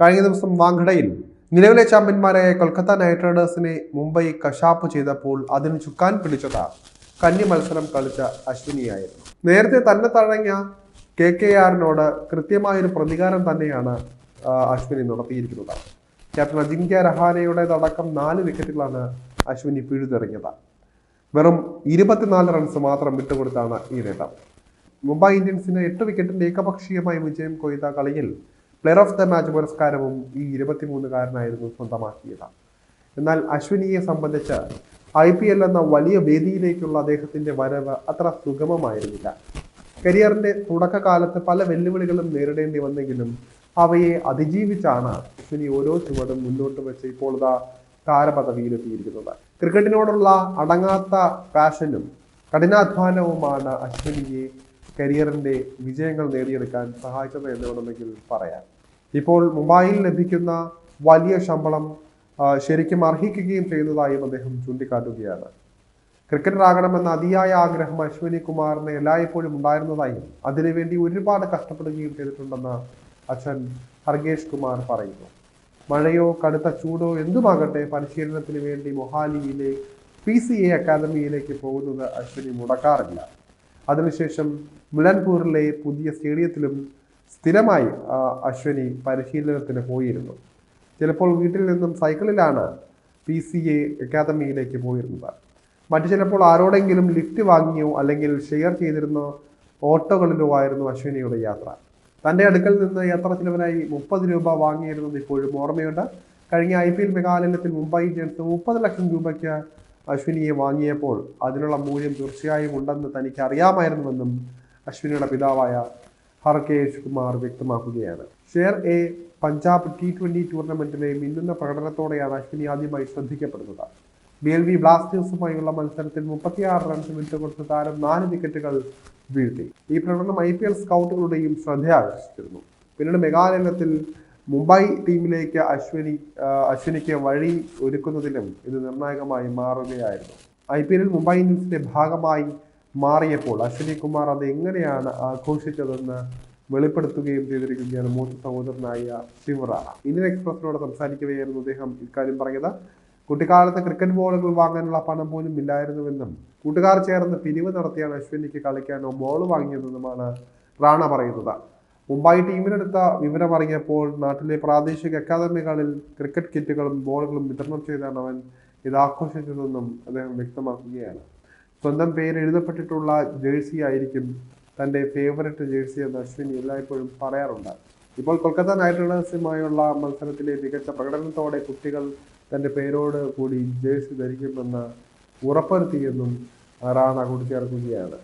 കഴിഞ്ഞ ദിവസം വാങ്കടയിൽ നിലവിലെ ചാമ്പ്യന്മാരായ കൊൽക്കത്ത നൈറ്റ് റൈഡേഴ്സിനെ മുംബൈ കശാപ്പ് ചെയ്തപ്പോൾ അതിന് ചുക്കാൻ പിടിച്ചത് കന്നി മത്സരം കളിച്ച അശ്വിനിയായിരുന്നു. നേരത്തെ തന്നെ തഴഞ്ഞ കെ കെ ആറിനോട് കൃത്യമായൊരു പ്രതികാരം തന്നെയാണ് അശ്വിനി നടത്തിയിരിക്കുന്നത്. ക്യാപ്റ്റൻ അജിങ്ക്യ രഹാനയുടേതടക്കം നാല് വിക്കറ്റുകളാണ് അശ്വിനി പിഴുതെറിഞ്ഞത്. വെറും ഇരുപത്തിനാല് റൺസ് മാത്രം വിട്ടുകൊടുത്താണ് ഈ നേട്ടം. മുംബൈ ഇന്ത്യൻസിന് എട്ട് വിക്കറ്റിന്റെ ഏകപക്ഷീയമായ വിജയം കൊയ്ത കളിയിൽ പ്ലെയർ ഓഫ് ദ മാച്ച് പുരസ്കാരവും ഈ ഇരുപത്തിമൂന്നുകാരനായിരുന്നു സ്വന്തമാക്കിയത് എന്നാൽ അശ്വിനിയെ സംബന്ധിച്ച് ഐ പി എൽ എന്ന വലിയ വേദിയിലേക്കുള്ള അദ്ദേഹത്തിന്റെ വരവ് അത്ര സുഗമമായിരുന്നില്ല. കരിയറിന്റെ തുടക്കകാലത്ത് പല വെല്ലുവിളികളും നേരിടേണ്ടി വന്നെങ്കിലും അവയെ അതിജീവിച്ചാണ് അശ്വിനി ഓരോ ചുവടും മുന്നോട്ട് വെച്ച് ഇപ്പോൾ ഇതാ താരപദവിയിലെത്തിയിരിക്കുന്നത്. ക്രിക്കറ്റിനോടുള്ള അടങ്ങാത്ത പാഷനും കഠിനാധ്വാനവുമാണ് അശ്വിനിയെ കരിയറിന്റെ വിജയങ്ങൾ നേടിയെടുക്കാൻ സഹായിച്ചത് എന്ന് വേണമെങ്കിൽ പറയാം. ഇപ്പോൾ മുംബൈയിൽ ലഭിക്കുന്ന വലിയ ശമ്പളം ശരിക്കും അർഹിക്കുകയും ചെയ്യുന്നതായും അദ്ദേഹം ചൂണ്ടിക്കാട്ടുകയാണ്. ക്രിക്കറ്ററാകണമെന്ന അതിയായ ആഗ്രഹം അശ്വിനി കുമാറിന് എല്ലായ്പ്പോഴും ഉണ്ടായിരുന്നതായും അതിനുവേണ്ടി ഒരുപാട് കഷ്ടപ്പെടുകയും ചെയ്തിട്ടുണ്ടെന്ന് അച്ഛൻ ഹർഗേഷ് കുമാർ പറയുന്നു. മഴയോ കടുത്ത ചൂടോ എന്തുമാകട്ടെ പരിശീലനത്തിന് വേണ്ടി മൊഹാലിയിലെ പി സി എ അക്കാദമിയിലേക്ക് പോകുന്നത് അശ്വിനി മുടക്കാറില്ല. അതിനുശേഷം മിലൻപൂരിലെ പുതിയ സ്റ്റേഡിയത്തിലും സ്ഥിരമായി അശ്വനി പരിശീലനത്തിന് പോയിരുന്നു. ചിലപ്പോൾ വീട്ടിൽ നിന്നും സൈക്കിളിലാണ് പി സി എ അക്കാദമിയിലേക്ക് പോയിരുന്നത്. മറ്റു ചിലപ്പോൾ ആരോടെങ്കിലും ലിഫ്റ്റ് വാങ്ങിയോ അല്ലെങ്കിൽ ഷെയർ ചെയ്തിരുന്ന ഓട്ടോകളിലോ ആയിരുന്നു അശ്വിനിയുടെ യാത്ര. തന്റെ അടുക്കൽ നിന്ന് യാത്ര ചിലവനായി മുപ്പത് രൂപ വാങ്ങിയിരുന്നത് ഇപ്പോഴും ഓർമ്മയുണ്ട്. കഴിഞ്ഞ ഐ പി എൽ മെഗാലയത്തിൽ മുംബൈ ഇന്ത്യൻസ് മുപ്പത് ലക്ഷം രൂപയ്ക്ക് അശ്വിനിയെ വാങ്ങിയപ്പോൾ അതിനുള്ള മൂല്യം തീർച്ചയായും ഉണ്ടെന്ന് തനിക്ക് അറിയാമായിരുന്നുവെന്നും അശ്വിനിയുടെ പിതാവായ ഹർകേഷ് കുമാർ വ്യക്തമാക്കുകയാണ്. ഷെയർ എ പഞ്ചാബ് ടി ട്വന്റി ടൂർണമെന്റിലെ മിന്നുന്ന പ്രകടനത്തോടെയാണ് അശ്വിനി ആദ്യമായി ശ്രദ്ധിക്കപ്പെടുന്നത്. ബി എൽ വി ബ്ലാസ്റ്റേഴ്സുമായുള്ള മത്സരത്തിൽ മുപ്പത്തിയാറ് റൺസ് വിട്ടുകൊടുത്ത താരം നാല് വിക്കറ്റുകൾ വീഴ്ത്തി. ഈ പ്രകടനം ഐ പി എൽ സ്കൗട്ടുകളുടെയും ശ്രദ്ധ ആകർഷിച്ചിരുന്നു. പിന്നീട് മെഗാലയത്തിൽ മുംബൈ ടീമിലേക്ക് അശ്വിനി അശ്വിനിക്ക് വഴി ഒരുക്കുന്നതിലും ഇത് നിർണായകമായി മാറുകയായിരുന്നു. ഐ പി എല്ലിൽ മുംബൈ ഇന്ത്യൻസിന്റെ ഭാഗമായി മാറിയപ്പോൾ അശ്വിനി കുമാർ അത് എങ്ങനെയാണ് ആഘോഷിച്ചതെന്ന് വെളിപ്പെടുത്തുകയും ചെയ്തിരിക്കുകയാണ് മൂത്ത സഹോദരനായ ശിവറാണ ഇന്ത്യൻ എക്സ്പ്രസിനോട് സംസാരിക്കുകയായിരുന്നു അദ്ദേഹം ഇക്കാര്യം പറഞ്ഞത്. കുട്ടിക്കാലത്ത് ക്രിക്കറ്റ് ബോളുകൾ വാങ്ങാനുള്ള പണം പോലും ഇല്ലായിരുന്നുവെന്നും കൂട്ടുകാർ ചേർന്ന് പിരിവ് നടത്തിയാണ് അശ്വിനിക്ക് കളിക്കാനോ ബോൾ വാങ്ങിയതെന്നുമാണ് റാണ പറയുന്നത്. മുംബൈ ടീമിനെടുത്ത വിവരം അറിഞ്ഞപ്പോൾ നാട്ടിലെ പ്രാദേശിക അക്കാദമികളിൽ ക്രിക്കറ്റ് കിറ്റുകളും ബോളുകളും വിതരണം ചെയ്താണ് അവൻ ഇത് ആഘോഷിച്ചതെന്നും അദ്ദേഹം വ്യക്തമാക്കുകയാണ്. സ്വന്തം പേര് എഴുതപ്പെട്ടിട്ടുള്ള ജേഴ്സി ആയിരിക്കും തന്റെ ഫേവററ്റ് ജേഴ്സി എന്ന് അശ്വിനി എല്ലായ്പ്പോഴും പറയാറുണ്ട്. ഇപ്പോൾ കൊൽക്കത്ത നൈറ്റ് റൈഡേഴ്സുമായുള്ള മത്സരത്തിലെ മികച്ച പ്രകടനത്തോടെ കുട്ടികൾ തന്റെ പേരോട് കൂടി ജേഴ്സി ധരിക്കുമെന്ന് ഉറപ്പുവരുത്തിയെന്നും റാണ കൂട്ടിച്ചേർക്കുകയാണ്.